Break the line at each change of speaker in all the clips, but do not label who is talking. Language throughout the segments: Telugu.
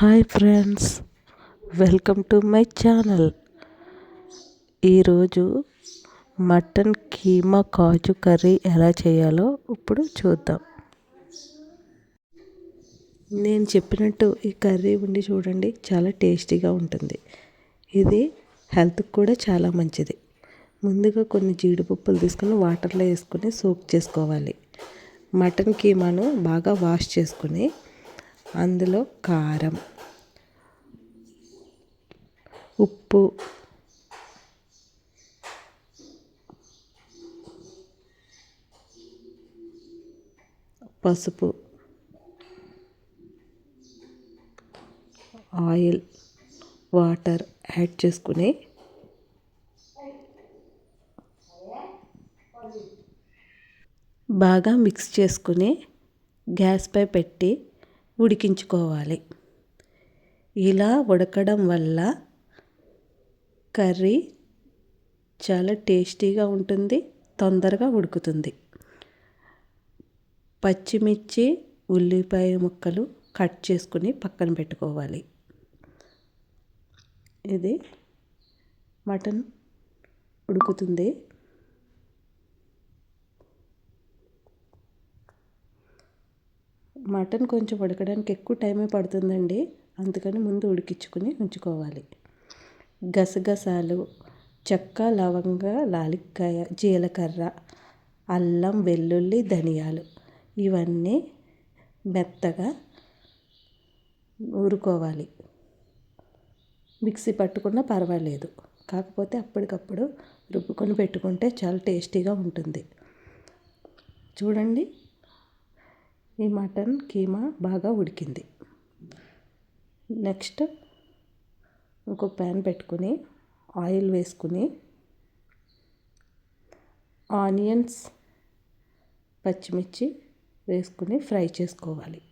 Hi friends welcome to my channel. ఈరోజు మటన్ కీమా కాజు కర్రీ ఎలా చేయాలో ఇప్పుడు చూద్దాం. నేను చెప్పినట్టు ఈ కర్రీ ఉండి చూడండి చాలా టేస్టీగా ఉంటుంది. ఇది హెల్త్కి కూడా చాలా మంచిది. ముందుగా కొన్ని జీడిపప్పులు తీసుకొని వాటర్లో వేసుకొని సోక్ చేసుకోవాలి. మటన్ కీమాను బాగా వాష్ చేసుకుని అందులో కారం ఉప్పు పసుపు ఆయిల్ వాటర్ యాడ్ చేసుకుని బాగా మిక్స్ చేసుకుని గ్యాస్పై పెట్టి ఉడికించుకోవాలి. ఇలా ఉడకడం వల్ల కర్రీ చాలా టేస్టీగా ఉంటుంది తొందరగా ఉడుకుతుంది. పచ్చిమిర్చి ఉల్లిపాయ ముక్కలు కట్ చేసుకుని పక్కన పెట్టుకోవాలి. ఇది మటన్ ఉడుకుతుంది. మటన్ కొంచెం ఉడకడానికి ఎక్కువ టైమే పడుతుందండి. అందుకని ముందు ఉడికించుకుని ఉంచుకోవాలి. గసగసాలు చెక్క లవంగ లాలిక్కాయ జీలకర్ర అల్లం వెల్లుల్లి ధనియాలు ఇవన్నీ మెత్తగా ఊరుకోవాలి మిక్సీ పట్టుకున్నా పర్వాలేదు. కాకపోతే అప్పటికప్పుడు రుబ్బుకొని పెట్టుకుంటే చాలా టేస్టీగా ఉంటుంది. చూడండి. ఈ మటన్ కీమా బాగా ఉడికింది. నెక్స్ట్ ఇంకో ప్యాన్ పెట్టుకుని ఆయిల్ వేసుకుని ఆనియన్స్ పచ్చిమిర్చి వేసుకుని ఫ్రై చేసుకోవాలి.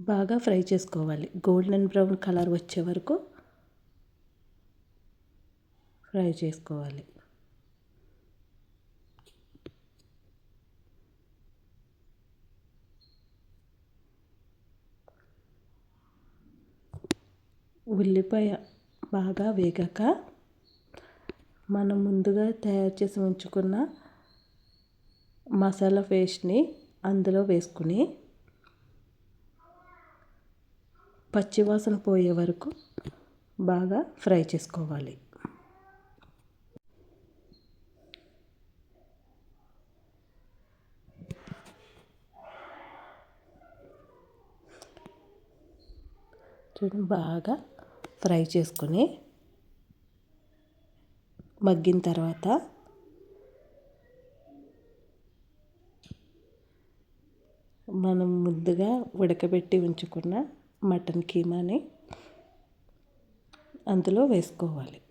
బాగా ఫ్రై చేసుకోవాలి. గోల్డెన్ బ్రౌన్ కలర్ వచ్చే వరకు ఫ్రై చేసుకోవాలి. ఉల్లిపాయ బాగా వేగాక మనం ముందుగా తయారు చేసి ఉంచుకున్న మసాలా పేస్ట్ని అందులో వేసుకుని పచ్చివాసన పోయే వరకు బాగా ఫ్రై చేసుకోవాలి. చూడండి బాగా ఫ్రై చేసుకొని మగ్గిన తర్వాత మనం ముందుగా ఉడకబెట్టి ఉంచుకున్న మటన్ కీమాని అందులో వేసుకోవాలి.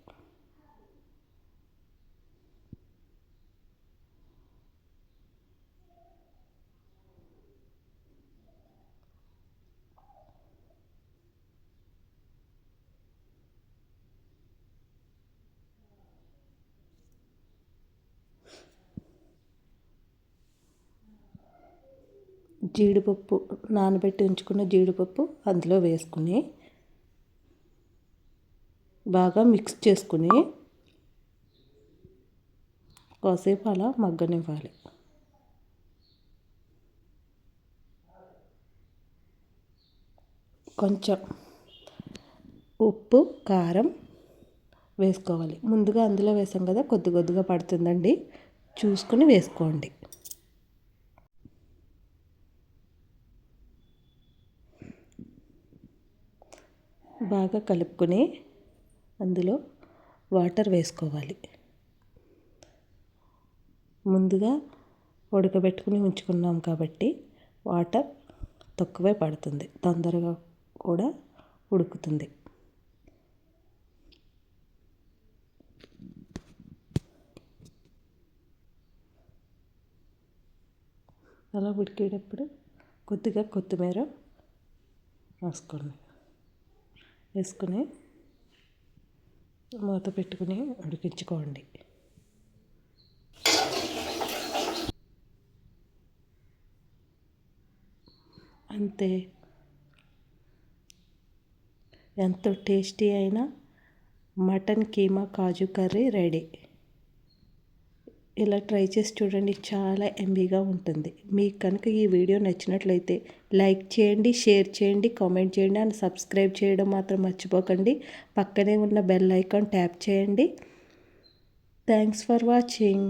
జీడిపప్పు నానబెట్టి ఉంచుకున్న జీడిపప్పు అందులో వేసుకుని బాగా మిక్స్ చేసుకుని కాసేపు అలా మగ్గనివ్వాలి. కొంచెం ఉప్పు కారం వేసుకోవాలి. ముందుగా అందులో వేసాం కదా కొద్ది కొద్దిగా పడుతుందండి. చూసుకుని వేసుకోండి. బాగా కలుపుకొని అందులో వాటర్ వేసుకోవాలి. ముందుగా ఉడకబెట్టుకుని ఉంచుకున్నాం కాబట్టి వాటర్ తక్కువే పడుతుంది. తొందరగా కూడా ఉడుకుతుంది. అలా ఉడికేటప్పుడు కొద్దిగా కొత్తిమీర వేసుకోండి. వేసుకుని మూత పెట్టుకుని ఉడికించుకోండి. అంతే. ఎంతో టేస్టీ అయిన mutton keema kaju curry ready. ఇలా ట్రై చేసి చూడండి చాలా ఎంబీగా ఉంటుంది. మీకు కనుక ఈ వీడియో నచ్చినట్లయితే లైక్ చేయండి షేర్ చేయండి కామెంట్ చేయండి అండ్ సబ్స్క్రైబ్ చేయడం మాత్రం మర్చిపోకండి. పక్కనే ఉన్న బెల్ ఐకాన్ ట్యాప్ చేయండి. Thanks for watching.